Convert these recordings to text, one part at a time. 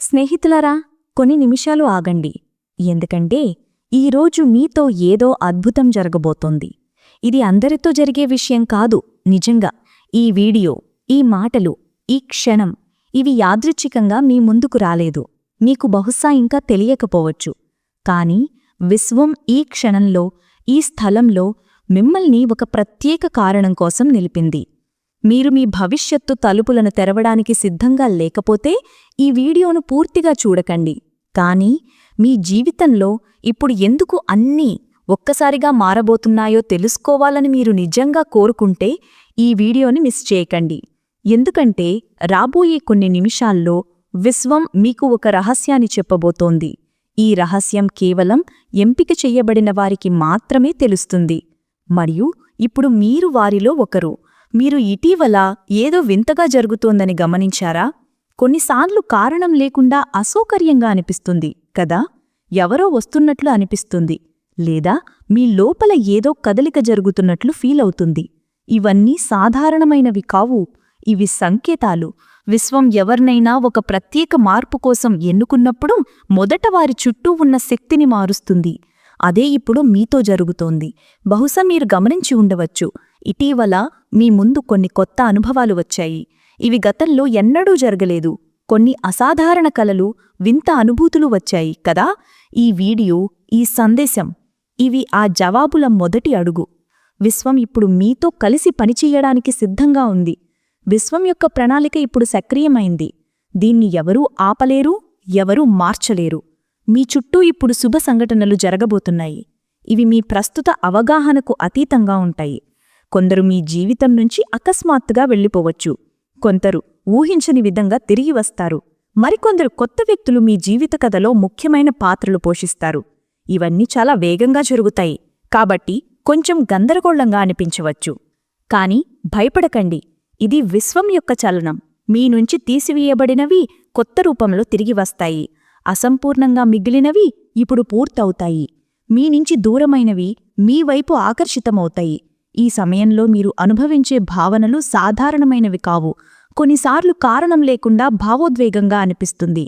స్నేహితులరా కొన్ని నిమిషాలు ఆగండి. ఎందుకంటే ఈరోజు మీతో ఏదో అద్భుతం జరగబోతోంది. ఇది అందరితో జరిగే విషయం కాదు నిజంగా. ఈ వీడియో ఈ మాటలు ఈ క్షణం ఇవి యాదృచ్ఛికంగా మీ ముందుకు రాలేదు. మీకు బహుశా ఇంకా తెలియకపోవచ్చు. కాని విశ్వం ఈ క్షణంలో ఈ స్థలంలో మిమ్మల్ని ఒక ప్రత్యేక కారణం కోసం నిలిపింది. మీరు మీ భవిష్యత్తు తలుపులను తెరవడానికి సిద్ధంగా లేకపోతే ఈ వీడియోను పూర్తిగా చూడకండి. కానీ మీ జీవితంలో ఇప్పుడు ఎందుకు అన్నీ ఒక్కసారిగా మారబోతున్నాయో తెలుసుకోవాలని మీరు నిజంగా కోరుకుంటే ఈ వీడియోని మిస్ చేయకండి. ఎందుకంటే రాబోయే కొన్ని నిమిషాల్లో విశ్వం మీకు ఒక రహస్యాన్ని చెప్పబోతోంది. ఈ రహస్యం కేవలం ఎంపిక చెయ్యబడిన వారికి మాత్రమే తెలుస్తుంది. మరియు ఇప్పుడు మీరు వారిలో ఒకరు. మీరు ఇటీవల ఏదో వింతగా జరుగుతోందని గమనించారా? కొన్నిసార్లు కారణం లేకుండా అసౌకర్యంగా అనిపిస్తుంది కదా? ఎవరో వస్తున్నట్లు అనిపిస్తుంది లేదా మీ లోపల ఏదో కదలిక జరుగుతున్నట్లు ఫీల్ అవుతుంది. ఇవన్నీ సాధారణమైనవి కావు. ఇవి సంకేతాలు. విశ్వం ఎవరినైనా ఒక ప్రత్యేక మార్పు కోసం ఎన్నుకున్నప్పుడు మొదట వారి చుట్టూ ఉన్న శక్తిని మారుస్తుంది. అదే ఇప్పుడు మీతో జరుగుతోంది. బహుశా మీరు గమనించి ఉండవచ్చు. ఇటీవల మీ ముందు కొన్ని కొత్త అనుభవాలు వచ్చాయి. ఇవి గతంలో ఎన్నడూ జరగలేదు. కొన్ని అసాధారణ కలలు వింత అనుభూతులు వచ్చాయి కదా? ఈ వీడియో ఈ సందేశం ఇవి ఆ జవాబుల మొదటి అడుగు. విశ్వం ఇప్పుడు మీతో కలిసి పనిచేయడానికి సిద్ధంగా ఉంది. విశ్వం యొక్క ప్రణాళిక ఇప్పుడు సక్రియమైంది. దీన్ని ఎవరూ ఆపలేరు ఎవరూ మార్చలేరు. మీ చుట్టూ ఇప్పుడు శుభ సంఘటనలు జరగబోతున్నాయి. ఇవి మీ ప్రస్తుత అవగాహనకు అతీతంగా ఉంటాయి. కొందరు మీ జీవితం నుంచి అకస్మాత్తుగా వెళ్ళిపోవచ్చు. కొందరు ఊహించని విధంగా తిరిగి వస్తారు. మరికొందరు కొత్త వ్యక్తులు మీ జీవిత కథలో ముఖ్యమైన పాత్రలు పోషిస్తారు. ఇవన్నీ చాలా వేగంగా జరుగుతాయి. కాబట్టి కొంచెం గందరగోళంగా అనిపించవచ్చు. కాని భయపడకండి. ఇది విశ్వం యొక్క చలనం. మీ నుంచి తీసివేయబడినవి కొత్త రూపంలో తిరిగి వస్తాయి. అసంపూర్ణంగా మిగిలినవి ఇప్పుడు పూర్తవుతాయి. మీ నుంచి దూరమైనవి మీ వైపు ఆకర్షితమవుతాయి. ఈ సమయంలో మీరు అనుభవించే భావనలు సాధారణమైనవి కావు. కొన్నిసార్లు కారణం లేకుండా భావోద్వేగంగా అనిపిస్తుంది.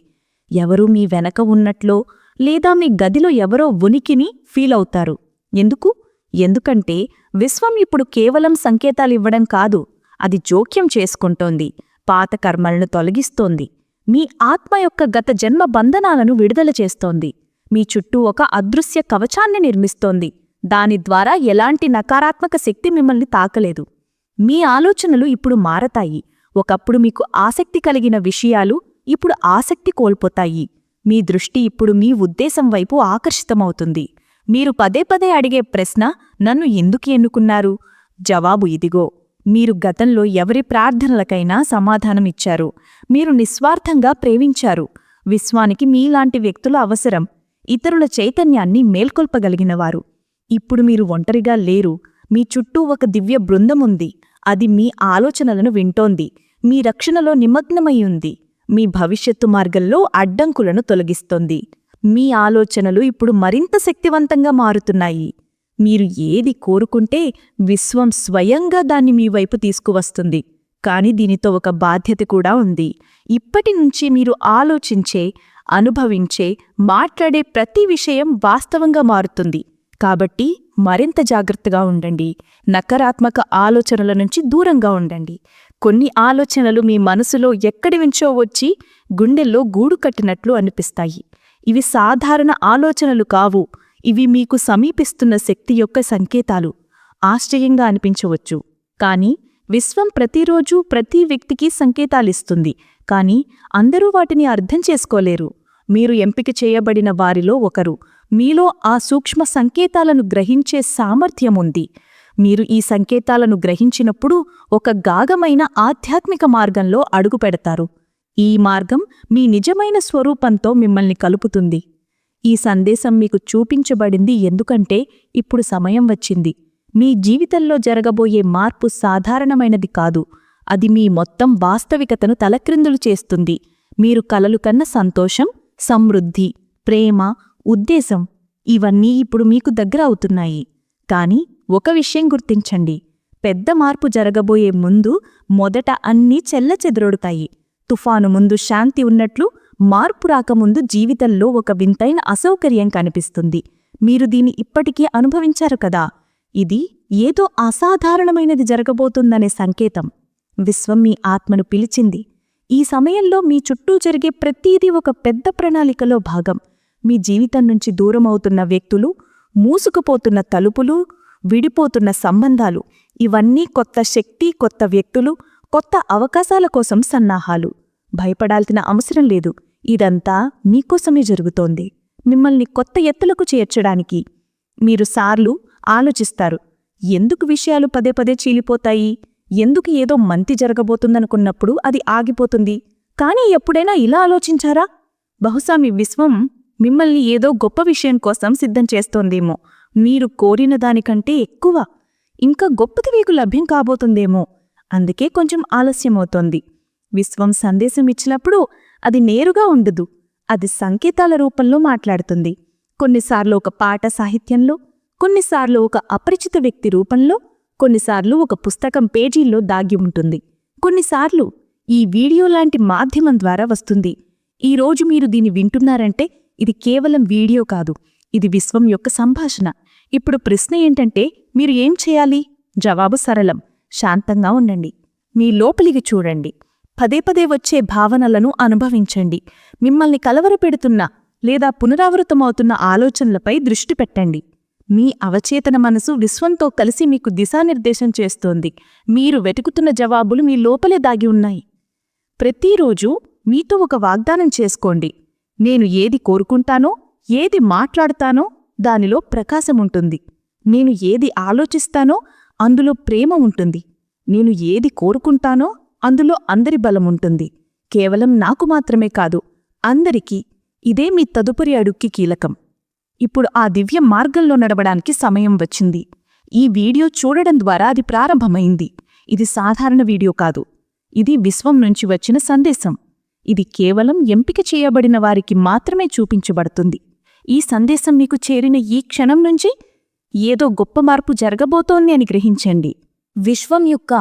ఎవరూ మీ వెనక ఉన్నట్లో లేదా మీ గదిలో ఎవరో ఉనికిని ఫీలవుతారు ఎందుకు? ఎందుకంటే విశ్వం ఇప్పుడు కేవలం సంకేతాలివ్వడం కాదు. అది జోక్యం చేసుకుంటోంది. పాత కర్మలను తొలగిస్తోంది. మీ ఆత్మ యొక్క గత జన్మ బంధనాలను విడుదల చేస్తోంది. మీ చుట్టూ ఒక అదృశ్య కవచాన్ని నిర్మిస్తోంది. దాని ద్వారా ఎలాంటి నకారాత్మక శక్తి మిమ్మల్ని తాకలేదు. మీ ఆలోచనలు ఇప్పుడు మారతాయి. ఒకప్పుడు మీకు ఆసక్తి కలిగిన విషయాలు ఇప్పుడు ఆసక్తి కోల్పోతాయి. మీ దృష్టి ఇప్పుడు మీ ఉద్దేశం వైపు ఆకర్షితమవుతుంది. మీరు పదే పదే అడిగే ప్రశ్న నన్ను ఎందుకు ఎన్నుకున్నారు? జవాబు ఇదిగో. మీరు గతంలో ఎవరి ప్రార్థనలకైనా సమాధానమిచ్చారు. మీరు నిస్వార్థంగా ప్రేమించారు. విశ్వానికి మీలాంటి వ్యక్తుల అవసరం. ఇతరుల చైతన్యాన్ని మేల్కొల్పగలిగినవారు. ఇప్పుడు మీరు ఒంటరిగా లేరు. మీ చుట్టూ ఒక దివ్య బృందముంది. అది మీ ఆలోచనలను వింటోంది. మీ రక్షణలో నిమగ్నమై ఉంది. మీ భవిష్యత్తు మార్గంలో అడ్డంకులను తొలగిస్తోంది. మీ ఆలోచనలు ఇప్పుడు మరింత శక్తివంతంగా మారుతున్నాయి. మీరు ఏది కోరుకుంటే విశ్వం స్వయంగా దాన్ని మీ వైపు తీసుకువస్తుంది. కాని దీనితో ఒక బాధ్యత కూడా ఉంది. ఇప్పటి నుంచి మీరు ఆలోచించే అనుభవించే మాట్లాడే ప్రతి విషయం వాస్తవంగా మారుతుంది. కాబట్టి మరింత జాగ్రత్తగా ఉండండి. నకారాత్మక ఆలోచనల నుంచి దూరంగా ఉండండి. కొన్ని ఆలోచనలు మీ మనసులో ఎక్కడి నుంచో వచ్చి గుండెల్లో గూడు కట్టినట్లు అనిపిస్తాయి. ఇవి సాధారణ ఆలోచనలు కావు. ఇవి మీకు సమీపిస్తున్న శక్తి యొక్క సంకేతాలు. ఆశ్చర్యంగా అనిపించవచ్చు. కానీ విశ్వం ప్రతిరోజూ ప్రతి వ్యక్తికి సంకేతాలిస్తుంది. కానీ అందరూ వాటిని అర్థం చేసుకోలేరు. మీరు ఎంపిక చేయబడిన వారిలో ఒకరు. మీలో ఆ సూక్ష్మ సంకేతాలను గ్రహించే సామర్థ్యముంది మీరు ఈ సంకేతాలను గ్రహించినప్పుడు ఒక గాగమైన ఆధ్యాత్మిక మార్గంలో అడుగుపెడతారు. ఈ మార్గం మీ నిజమైన స్వరూపంతో మిమ్మల్ని కలుపుతుంది. ఈ సందేశం మీకు చూపించబడింది ఎందుకంటే ఇప్పుడు సమయం వచ్చింది. మీ జీవితంలో జరగబోయే మార్పు సాధారణమైనది కాదు. అది మీ మొత్తం వాస్తవికతను తలక్రిందులు చేస్తుంది. మీరు కలలు కన్న సంతోషం సమృద్ధి ప్రేమ ఉద్దేశం ఇవన్నీ ఇప్పుడు మీకు దగ్గర అవుతున్నాయి. కాని ఒక విషయం గుర్తించండి. పెద్ద మార్పు జరగబోయే ముందు మొదట అన్నీ చెల్లచెదరొడుతాయి. తుఫాను ముందు శాంతి ఉన్నట్లు మార్పు రాకముందు జీవితంలో ఒక వింతైన అసౌకర్యం కనిపిస్తుంది. మీరు దీన్ని ఇప్పటికీ అనుభవించారు కదా? ఇది ఏదో అసాధారణమైనది జరగబోతుందనే సంకేతం. విశ్వం మీ ఆత్మను పిలిచింది. ఈ సమయంలో మీ చుట్టూ జరిగే ప్రతీదీ ఒక పెద్ద ప్రణాళికలో భాగం. మీ జీవితం నుంచి దూరమవుతున్న వ్యక్తులు మూసుకుపోతున్న తలుపులు విడిపోతున్న సంబంధాలు ఇవన్నీ కొత్త శక్తి కొత్త వ్యక్తులు కొత్త అవకాశాల కోసం సన్నాహాలు. భయపడాల్సిన అవసరం లేదు. ఇదంతా మీకోసమే జరుగుతోంది. మిమ్మల్ని కొత్త ఎత్తులకు చేర్చడానికి. మీరు సార్లు ఆలోచిస్తారు. ఎందుకు విషయాలు పదే పదే చీలిపోతాయి? ఎందుకు ఏదో మంతి జరగబోతుందనుకున్నప్పుడు అది ఆగిపోతుంది? కానీ ఎప్పుడైనా ఇలా ఆలోచించారా? బహుశా మీ విశ్వం మిమ్మల్ని ఏదో గొప్ప విషయం కోసం సిద్ధం చేస్తోందేమో. మీరు కోరిన దానికంటే ఎక్కువ ఇంకా గొప్పది మీకు లభ్యం కాబోతుందేమో. అందుకే కొంచెం ఆలస్యమవుతోంది. విశ్వం సందేశం ఇచ్చినప్పుడు అది నేరుగా ఉండదు. అది సంకేతాల రూపంలో మాట్లాడుతుంది. కొన్నిసార్లు ఒక పాట సాహిత్యంలో కొన్నిసార్లు ఒక అపరిచిత వ్యక్తి రూపంలో కొన్నిసార్లు ఒక పుస్తకం పేజీల్లో దాగి ఉంటుంది. కొన్నిసార్లు ఈ వీడియో లాంటి మాధ్యమం ద్వారా వస్తుంది. ఈరోజు మీరు దీన్ని వింటున్నారంటే ఇది కేవలం వీడియో కాదు. ఇది విశ్వం యొక్క సంభాషణ. ఇప్పుడు ప్రశ్న ఏంటంటే మీరు ఏం చేయాలి? జవాబు సరళం. శాంతంగా ఉండండి. మీ లోపలికి చూడండి. పదే పదే వచ్చే భావనలను అనుభవించండి. మిమ్మల్ని కలవరపెడుతున్న లేదా పునరావృతమవుతున్న ఆలోచనలపై దృష్టి పెట్టండి. మీ అవచేతన మనసు విశ్వంతో కలిసి మీకు దిశానిర్దేశం చేస్తోంది. మీరు వెతుకుతున్న జవాబులు మీ లోపలే దాగి ఉన్నాయి. ప్రతిరోజు మీతో ఒక వాగ్దానం చేసుకోండి. నేను ఏది కోరుకుంటానో ఏది మాట్లాడతానో దానిలో ప్రకాశముంటుంది నేను ఏది ఆలోచిస్తానో అందులో ప్రేమ ఉంటుంది. నేను ఏది కోరుకుంటానో అందులో అందరి బలముంటుంది కేవలం నాకు మాత్రమే కాదు అందరికీ ఇదే మీ తదుపరి అడుక్కి కీలకం. ఇప్పుడు ఆ దివ్య మార్గంలో నడవడానికి సమయం వచ్చింది. ఈ వీడియో చూడడం ద్వారా అది ప్రారంభమైంది. ఇది సాధారణ వీడియో కాదు. ఇది విశ్వం నుంచి వచ్చిన సందేశం. ఇది కేవలం ఎంపిక చేయబడిన వారికి మాత్రమే చూపించబడుతుంది. ఈ సందేశం మీకు చేరిన ఈ క్షణం నుంచి ఏదో గొప్ప మార్పు జరగబోతోంది అని గ్రహించండి. విశ్వం యొక్క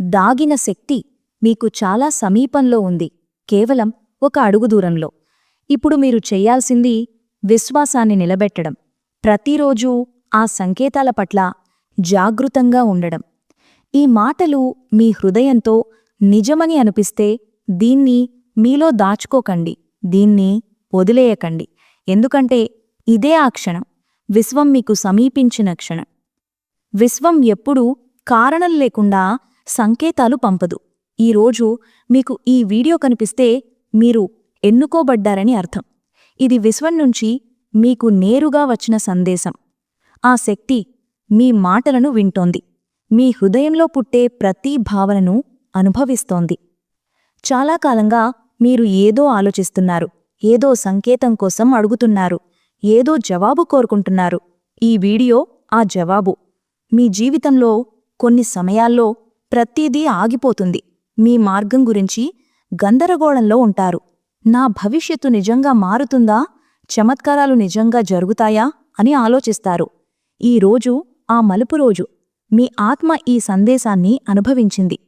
దాగిన శక్తి మీకు చాలా సమీపంలో ఉంది కేవలం ఒక అడుగు దూరంలో. ఇప్పుడు మీరు చెయ్యాల్సింది విశ్వాసాన్ని నిలబెట్టడం ప్రతిరోజూ ఆ సంకేతాల పట్ల జాగృతంగా ఉండడం. ఈ మాటలు మీ హృదయంతో నిజమని అనిపిస్తే దీన్ని మీలో దాచుకోకండి దీన్ని వదిలేయకండి. ఎందుకంటే ఇదే ఆ క్షణం విశ్వం మీకు సమీపించిన క్షణం. విశ్వం ఎప్పుడూ కారణం లేకుండా సంకేతాలు పంపదు. ఈరోజు మీకు ఈ వీడియో కనిపిస్తే మీరు ఎన్నుకోబడ్డారని అర్థం. ఇది విశ్వం నుంచి మీకు నేరుగా వచ్చిన సందేశం. ఆ శక్తి మీ మాటలను వింటోంది. మీ హృదయంలో పుట్టే ప్రతి భావనను అనుభవిస్తోంది. చాలా కాలంగా మీరు ఏదో ఆలోచిస్తున్నారు ఏదో సంకేతం కోసం అడుగుతున్నారు ఏదో జవాబు కోరుకుంటున్నారు. ఈ వీడియో ఆ జవాబు. మీ జీవితంలో కొన్ని సమయాల్లో ప్రతిదీ ఆగిపోతుంది. మీ మార్గం గురించి గందరగోళంలో ఉంటారు. నా భవిష్యత్తు నిజంగా మారుతుందా? చమత్కారాలు నిజంగా జరుగుతాయా? అని ఆలోచిస్తారు. ఈ రోజు ఆ మలుపు రోజు మీ ఆత్మ ఈ సందేశాన్ని అనుభవించింది.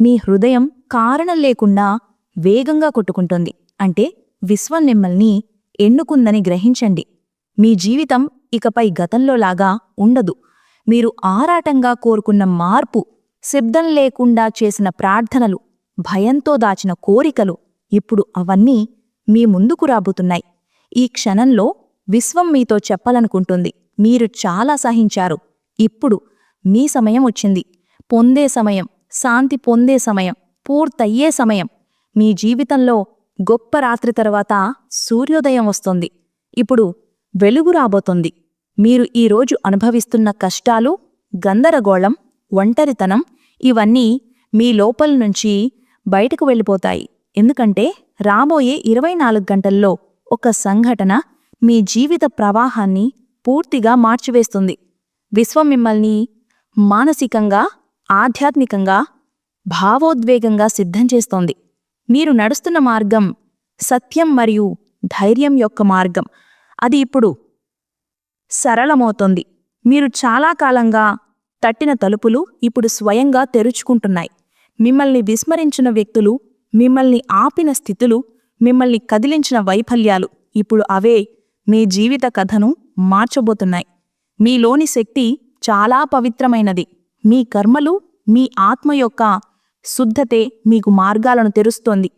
మీ హృదయం కారణం లేకుండా వేగంగా కొట్టుకుంటుంది. అంటే విశ్వం మిమ్మల్ని ఎన్నుకుందని గ్రహించండి. మీ జీవితం ఇకపై గతంలోలాగా ఉండదు. మీరు ఆరాటంగా కోరుకున్న మార్పు శబ్దం లేకుండా చేసిన ప్రార్థనలు భయంతో దాచిన కోరికలు ఇప్పుడు అవన్నీ మీ ముందుకు రాబోతున్నాయి. ఈ క్షణంలో విశ్వం మీతో చెప్పాలనుకుంటుంది. మీరు చాలా సహించారు. ఇప్పుడు మీ సమయం వచ్చింది. పొందే సమయం శాంతి పొందే సమయం పూర్తయ్యే సమయం. మీ జీవితంలో గొప్ప రాత్రి తర్వాత సూర్యోదయం వస్తుంది. ఇప్పుడు వెలుగు రాబోతుంది. మీరు ఈరోజు అనుభవిస్తున్న కష్టాలు గందరగోళం ఒంటరితనం ఇవన్నీ మీ లోపల నుంచి బయటకు వెళ్ళిపోతాయి. ఎందుకంటే రాబోయే ఇరవై నాలుగు గంటల్లో ఒక సంఘటన మీ జీవిత ప్రవాహాన్ని పూర్తిగా మార్చివేస్తుంది. విశ్వం మిమ్మల్ని మానసికంగా ఆధ్యాత్మికంగా భావోద్వేగంగా సిద్ధం చేస్తోంది. మీరు నడుస్తున్న మార్గం సత్యం మరియు ధైర్యం యొక్క మార్గం. అది ఇప్పుడు సరళమవుతోంది. మీరు చాలా కాలంగా తట్టిన తలుపులు ఇప్పుడు స్వయంగా తెరుచుకుంటున్నాయి. మిమ్మల్ని విస్మరించిన వ్యక్తులు మిమ్మల్ని ఆపిన స్థితులు మిమ్మల్ని కదిలించిన వైఫల్యాలు ఇప్పుడు అవే మీ జీవిత కథను మార్చబోతున్నాయి. మీలోని శక్తి చాలా పవిత్రమైనది. మీ కర్మలు మీ ఆత్మ యొక్క శుద్ధతే మీకు మార్గాలను తెరుస్తోంది.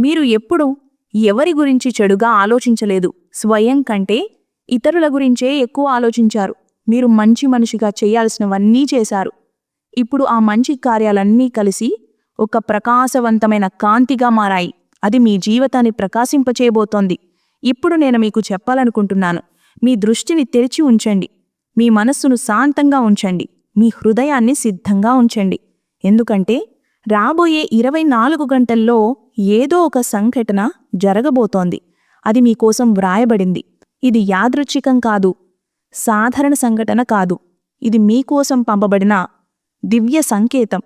మీరు ఎప్పుడు ఎవరి గురించి చెడుగా ఆలోచించలేదు. స్వయం కంటే ఇతరుల గురించే ఎక్కువ ఆలోచించారు. మీరు మంచి మనిషిగా చేయాల్సినవన్నీ చేశారు. ఇప్పుడు ఆ మంచి కార్యాలన్నీ కలిసి ఒక ప్రకాశవంతమైన కాంతిగా మారాయి. అది మీ జీవితాన్ని ప్రకాశింపచేయబోతోంది. ఇప్పుడు నేను మీకు చెప్పాలనుకుంటున్నాను. మీ దృష్టిని తెరిచి ఉంచండి. మీ మనస్సును శాంతంగా ఉంచండి. మీ హృదయాన్ని సిద్ధంగా ఉంచండి. ఎందుకంటే రాబోయే ఇరవై నాలుగు గంటల్లో ఏదో ఒక సంఘటన జరగబోతోంది. అది మీకోసం వ్రాయబడింది. ఇది యాదృచ్ఛికం కాదు. సాధారణ సంఘటన కాదు. ఇది మీకోసం పంపబడిన దివ్య సంకేతం.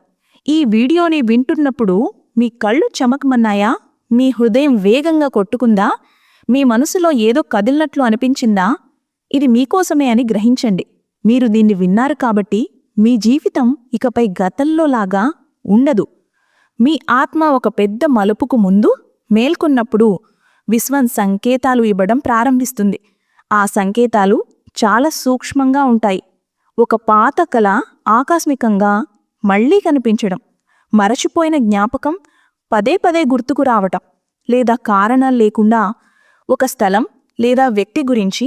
ఈ వీడియోని వింటున్నప్పుడు మీ కళ్ళు చమకమన్నాయా? మీ హృదయం వేగంగా కొట్టుకుందా? మీ మనసులో ఏదో కదిలినట్లు అనిపించిందా? ఇది మీకోసమే అని గ్రహించండి. మీరు దీన్ని విన్నారు కాబట్టి మీ జీవితం ఇకపై గతంలోలాగా ఉండదు. మీ ఆత్మ ఒక పెద్ద మలుపుకు ముందు మేల్కొన్నప్పుడు విశ్వం సంకేతాలు ఇవ్వడం ప్రారంభిస్తుంది. ఆ సంకేతాలు చాలా సూక్ష్మంగా ఉంటాయి. ఒక పాత కళ ఆకస్మికంగా మళ్ళీ కనిపించడం మరచిపోయిన జ్ఞాపకం పదే పదే గుర్తుకు రావటం లేదా కారణాలు లేకుండా ఒక స్థలం లేదా వ్యక్తి గురించి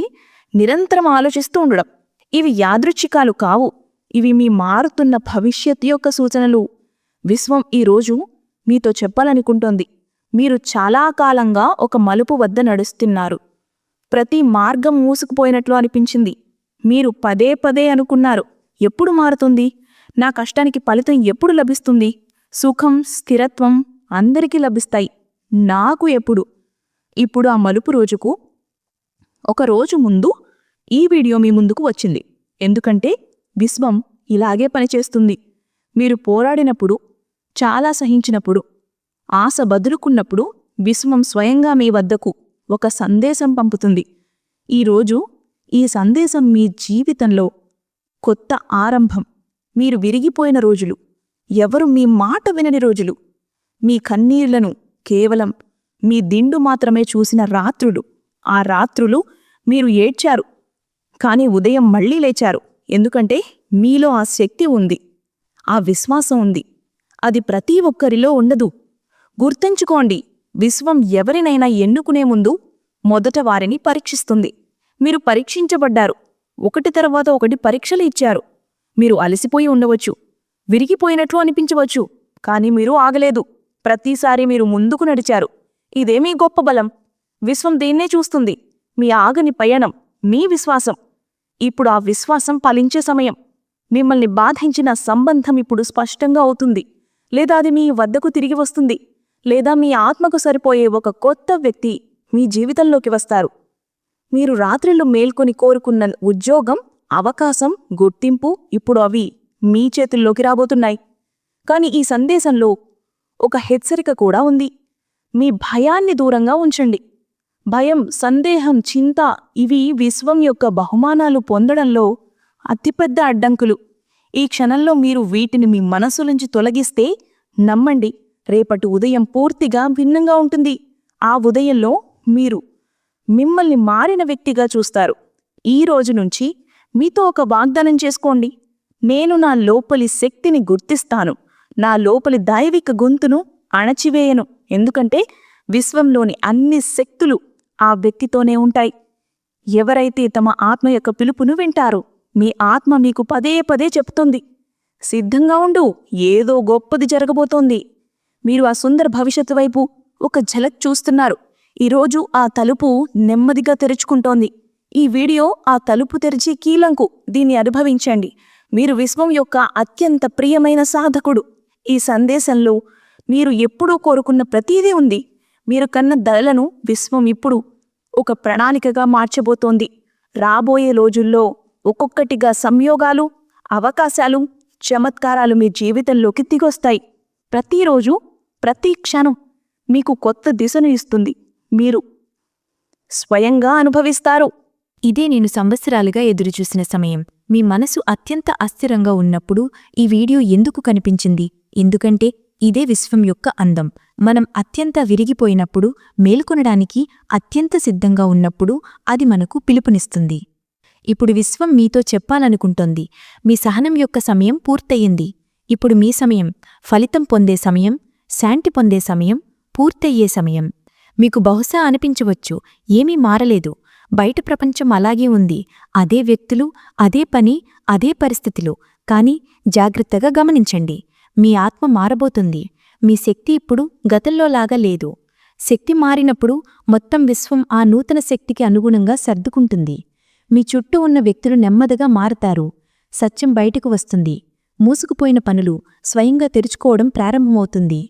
నిరంతరం ఆలోచిస్తూ ఉండడం. ఇవి యాదృచ్ఛికాలు కావు. ఇవి మీ మారుతున్న భవిష్యత్ యొక్క సూచనలు. విశ్వం ఈరోజు మీతో చెప్పాలనుకుంటోంది. మీరు చాలా కాలంగా ఒక మలుపు వద్ద నడుస్తున్నారు. ప్రతి మార్గం మూసుకుపోయినట్లు అనిపించింది. మీరు పదే పదే అనుకున్నారు ఎప్పుడు మారుతుంది? నా కష్టానికి ఫలితం ఎప్పుడు లభిస్తుంది? సుఖం స్థిరత్వం అందరికీ లభిస్తాయి నాకు ఎప్పుడు? ఇప్పుడు ఆ మలుపు రోజుకు ఒక రోజు ముందు ఈ వీడియో మీ ముందుకు వచ్చింది. ఎందుకంటే విశ్వం ఇలాగే పనిచేస్తుంది. మీరు పోరాడినప్పుడు చాలా సహించినప్పుడు ఆశ బదులుకున్నప్పుడు విశ్వం స్వయంగా మీ వద్దకు ఒక సందేశం పంపుతుంది. ఈరోజు ఈ సందేశం మీ జీవితంలో కొత్త ఆరంభం. మీరు విరిగిపోయిన రోజులు. ఎవరు మీ మాట వినని రోజులు. మీ కన్నీళ్ళను కేవలం మీ దిండు మాత్రమే చూసిన రాత్రులు. ఆ రాత్రులు మీరు ఏడ్చారు. కాని ఉదయం మళ్ళీ లేచారు. ఎందుకంటే మీలో ఆ శక్తి ఉంది. ఆ విశ్వాసం ఉంది. అది ప్రతి ఒక్కరిలో ఉండదు. గుర్తుంచుకోండి విశ్వం ఎవరినైనా ఎన్నుకునే ముందు మొదట వారిని పరీక్షిస్తుంది. మీరు పరీక్షించబడ్డారు. ఒకటి తర్వాత ఒకటి పరీక్షలు ఇచ్చారు. మీరు అలసిపోయి ఉండవచ్చు. విరిగిపోయినట్లు అనిపించవచ్చు. కాని మీరు ఆగలేదు. ప్రతిసారి మీరు ముందుకు నడిచారు. ఇదేమీ గొప్ప బలం. విశ్వం దీన్నే చూస్తుంది. మీ ఆగని పయనం మీ విశ్వాసం. ఇప్పుడు ఆ విశ్వాసం ఫలించే సమయం. మిమ్మల్ని బాధించిన సంబంధం ఇప్పుడు స్పష్టంగా అవుతుంది. లేదా అది మీ వద్దకు తిరిగి వస్తుంది. లేదా మీ ఆత్మకు సరిపోయే ఒక కొత్త వ్యక్తి మీ జీవితంలోకి వస్తారు. మీరు రాత్రిళ్ళు మేల్కొని కోరుకున్న ఉద్యోగం అవకాశం గుర్తింపు ఇప్పుడు అవి మీ చేతుల్లోకి రాబోతున్నాయి. కాని ఈ సందేశంలో ఒక హెచ్చరిక కూడా ఉంది. మీ భయాన్ని దూరంగా ఉంచండి. భయం సందేహం చింత ఇవి విశ్వం యొక్క బహుమానాలు పొందడంలో అతిపెద్ద అడ్డంకులు. ఈ క్షణంలో మీరు వీటిని మీ మనసు నుంచి తొలగిస్తే నమ్మండి. రేపటి ఉదయం పూర్తిగా భిన్నంగా ఉంటుంది. ఆ ఉదయంలో మీరు మిమ్మల్ని మారిన వ్యక్తిగా చూస్తారు. ఈ రోజు నుంచి మీతో ఒక వాగ్దానం చేసుకోండి. నేను నా లోపలి శక్తిని గుర్తిస్తాను. నా లోపలి దైవిక గొంతును అణచివేయను. ఎందుకంటే విశ్వంలోని అన్ని శక్తులు ఆ వ్యక్తితోనే ఉంటాయి. ఎవరైతే తమ ఆత్మ యొక్క పిలుపును వింటారో మీ ఆత్మ మీకు పదే పదే చెప్తుంది. సిద్ధంగా ఉండు. ఏదో గొప్పది జరగబోతోంది. మీరు ఆ సుందర భవిష్యత్తు వైపు ఒక ఝలక్ చూస్తున్నారు. ఈరోజు ఆ తలుపు నెమ్మదిగా తెరుచుకుంటోంది. ఈ వీడియో ఆ తలుపు తెరిచే కీలంకు దీన్ని అనుభవించండి. మీరు విశ్వం యొక్క అత్యంత ప్రియమైన సాధకుడు. ఈ సందేశంలో మీరు ఎప్పుడూ కోరుకున్న ప్రతీదీ ఉంది. మీరు కన్న దళలను విశ్వం ఇప్పుడు ఒక ప్రణాళికగా మార్చబోతోంది. రాబోయే రోజుల్లో ఒక్కొక్కటిగా సంయోగాలు అవకాశాలు చమత్కారాలు మీ జీవితంలోకి దిగొస్తాయి. ప్రతిరోజు ప్రతి క్షణం మీకు కొత్త దిశను ఇస్తుంది. మీరు స్వయంగా అనుభవిస్తారు. ఇదే నేను సంవత్సరాలుగా ఎదురుచూసిన సమయం. మీ మనసు అత్యంత అస్థిరంగా ఉన్నప్పుడు ఈ వీడియో ఎందుకు కనిపించింది? ఎందుకంటే ఇదే విశ్వం యొక్క అందం. మనం అత్యంత విరిగిపోయినప్పుడు మేల్కొనడానికి అత్యంత సిద్ధంగా ఉన్నప్పుడు అది మనకు పిలుపునిస్తుంది. ఇప్పుడు విశ్వం మీతో చెప్పాలనుకుంటోంది. మీ సహనం యొక్క సమయం పూర్తయింది. ఇప్పుడు మీ సమయం ఫలితం పొందే సమయం శాంతి పొందే సమయం పూర్తయ్యే సమయం. మీకు బహుశా అనిపించవచ్చు ఏమీ మారలేదు. బయట ప్రపంచం అలాగే ఉంది. అదే వ్యక్తులు అదే పని అదే పరిస్థితులు. కాని జాగ్రత్తగా గమనించండి. మీ ఆత్మ మారబోతుంది. మీ శక్తి ఇప్పుడు గతంలోలాగా లేదు. శక్తి మారినప్పుడు మొత్తం విశ్వం ఆ నూతన శక్తికి అనుగుణంగా సర్దుకుంటుంది. మీ చుట్టూ ఉన్న వ్యక్తులు నెమ్మదిగా మారతారు. సత్యం బయటకు వస్తుంది. మూసుకుపోయిన పనులు స్వయంగా తెరుచుకోవడం ప్రారంభమవుతుంది.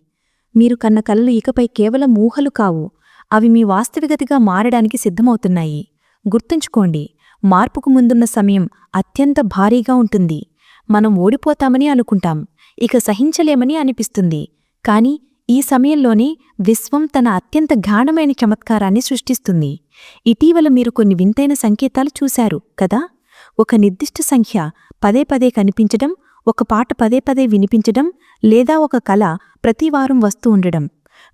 మీరు కన్న కలలు ఇకపై కేవలం ఊహలు కావు. అవి మీ వాస్తవికతగా మారడానికి సిద్ధమవుతున్నాయి. గుర్తుంచుకోండి మార్పుకు ముందున్న సమయం అత్యంత భారీగా ఉంటుంది. మనం ఓడిపోతామని అనుకుంటాం. ఇక సహించలేమని అనిపిస్తుంది. కాని ఈ సమయంలోనే విశ్వం తన అత్యంత గాఢమైన చమత్కారాన్ని సృష్టిస్తుంది. ఇటీవల మీరు కొన్ని వింతైన సంకేతాలు చూశారు కదా? ఒక నిర్దిష్ట సంఖ్య పదే పదే కనిపించడం ఒక పాట పదే పదే వినిపించడం లేదా ఒక కళ ప్రతివారం వస్తూ ఉండడం.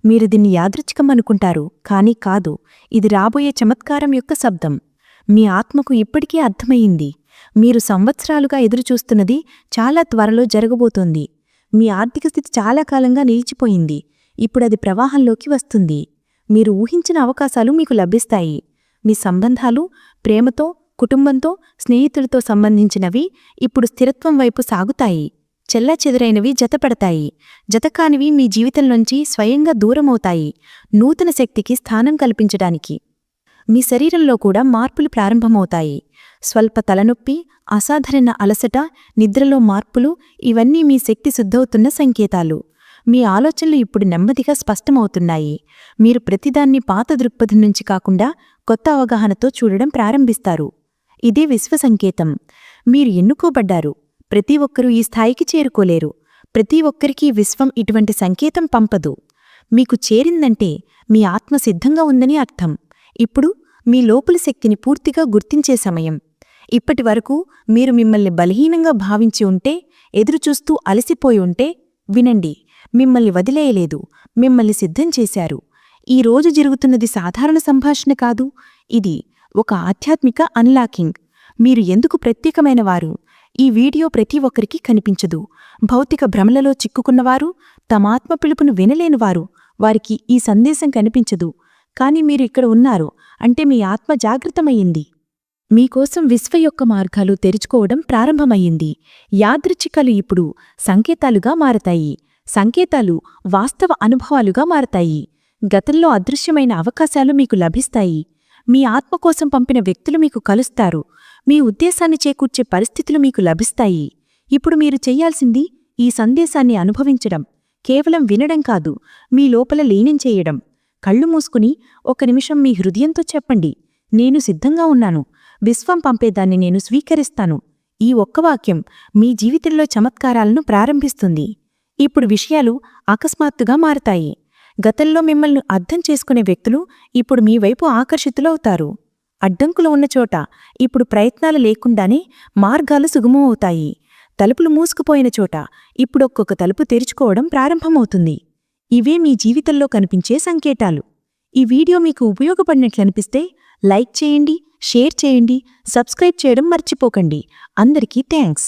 మీరు దీన్ని యాదృచ్ఛికం అనుకుంటారు కానీ కాదు ఇది రాబోయే చమత్కారం యొక్క శబ్దం. మీ ఆత్మకు ఇప్పటికే అర్థమయ్యింది. మీరు సంవత్సరాలుగా ఎదురుచూస్తున్నది చాలా త్వరలో జరగబోతోంది. మీ ఆర్థిక స్థితి చాలా కాలంగా నిలిచిపోయింది. ఇప్పుడది ప్రవాహంలోకి వస్తుంది. మీరు ఊహించిన అవకాశాలు మీకు లభిస్తాయి. మీ సంబంధాలు ప్రేమతో కుటుంబంతో స్నేహితులతో సంబంధించినవి ఇప్పుడు స్థిరత్వం వైపు సాగుతాయి. చెల్లాచెదురైనవి జతపడతాయి. జతకానివి మీ జీవితంలోంచి స్వయంగా దూరమవుతాయి. నూతన శక్తికి స్థానం కల్పించడానికి. మీ శరీరంలో కూడా మార్పులు ప్రారంభమవుతాయి. స్వల్ప తలనొప్పి అసాధారణ అలసట నిద్రలో మార్పులు ఇవన్నీ మీ శక్తి శుద్ధవుతున్న సంకేతాలు. మీ ఆలోచనలు ఇప్పుడు నెమ్మదిగా స్పష్టమవుతున్నాయి. మీరు ప్రతిదాన్ని పాత దృక్పథం నుంచి కాకుండా కొత్త అవగాహనతో చూడడం ప్రారంభిస్తారు. ఇదే విశ్వసంకేతం. మీరు ఎన్నుకోబడ్డారు? ప్రతి ఒక్కరూ ఈ స్థాయికి చేరుకోలేరు. ప్రతి ఒక్కరికీ విశ్వం ఇటువంటి సంకేతం పంపదు. మీకు చేరిందంటే మీ ఆత్మ సిద్ధంగా ఉందని అర్థం. ఇప్పుడు మీ లోపలి శక్తిని పూర్తిగా గుర్తించే సమయం. ఇప్పటి వరకు మీరు మిమ్మల్ని బలహీనంగా భావించి ఉంటే ఎదురుచూస్తూ అలసిపోయి ఉంటే వినండి మిమ్మల్ని వదిలేయలేదు మిమ్మల్ని సిద్ధం చేశారు. ఈ రోజు జరుగుతున్నది సాధారణ సంభాషణ కాదు. ఇది ఒక ఆధ్యాత్మిక అన్లాకింగ్ మీరు ఎందుకు ప్రత్యేకమైనవారు? ఈ వీడియో ప్రతి ఒక్కరికి కనిపించదు. భౌతిక భ్రమలలో చిక్కుకున్నవారు తమ ఆత్మ పిలుపును వినలేనివారు వారికి ఈ సందేశం కనిపించదు. కాని మీరు ఇక్కడ ఉన్నారు అంటే మీ ఆత్మ జాగృతమయ్యింది. మీకోసం విశ్వ యొక్క మార్గాలు తెరుచుకోవడం ప్రారంభమయ్యింది. యాదృచ్ఛికలు ఇప్పుడు సంకేతాలుగా మారతాయి. సంకేతాలు వాస్తవ అనుభవాలుగా మారతాయి. గతంలో అదృశ్యమైన అవకాశాలు మీకు లభిస్తాయి. మీ ఆత్మ కోసం పంపిన వ్యక్తులు మీకు కలుస్తారు. మీ ఉద్దేశాన్ని చేకూర్చే పరిస్థితులు మీకు లభిస్తాయి. ఇప్పుడు మీరు చెయ్యాల్సింది ఈ సందేశాన్ని అనుభవించడం. కేవలం వినడం కాదు మీ లోపల లీనం చేయడం. కళ్ళు మూసుకుని ఒక నిమిషం మీ హృదయంతో చెప్పండి. నేను సిద్ధంగా ఉన్నాను. విశ్వం పంపేదాన్ని నేను స్వీకరిస్తాను. ఈ ఒక్క వాక్యం మీ జీవితంలో చమత్కారాలను ప్రారంభిస్తుంది. ఇప్పుడు విషయాలు అకస్మాత్తుగా మారతాయి. గతంలో మిమ్మల్ని అర్థం చేసుకునే వ్యక్తులు ఇప్పుడు మీ వైపు ఆకర్షితులవుతారు అడ్డంకులు ఉన్న చోట ఇప్పుడు ప్రయత్నాలు లేకుండానే మార్గాలు సుగమమవుతాయి తలుపులు మూసుకుపోయిన చోట ఇప్పుడు ఒక్కొక్క తలుపు తెరుచుకోవడం ప్రారంభమవుతుంది. ఇవే మీ జీవితంలో కనిపించే సంకేతాలు. ఈ వీడియో మీకు ఉపయోగపడినట్లనిపిస్తే లైక్ చేయండి షేర్ చేయండి సబ్స్క్రైబ్ చేయడం మర్చిపోకండి. అందరికీ థ్యాంక్స్.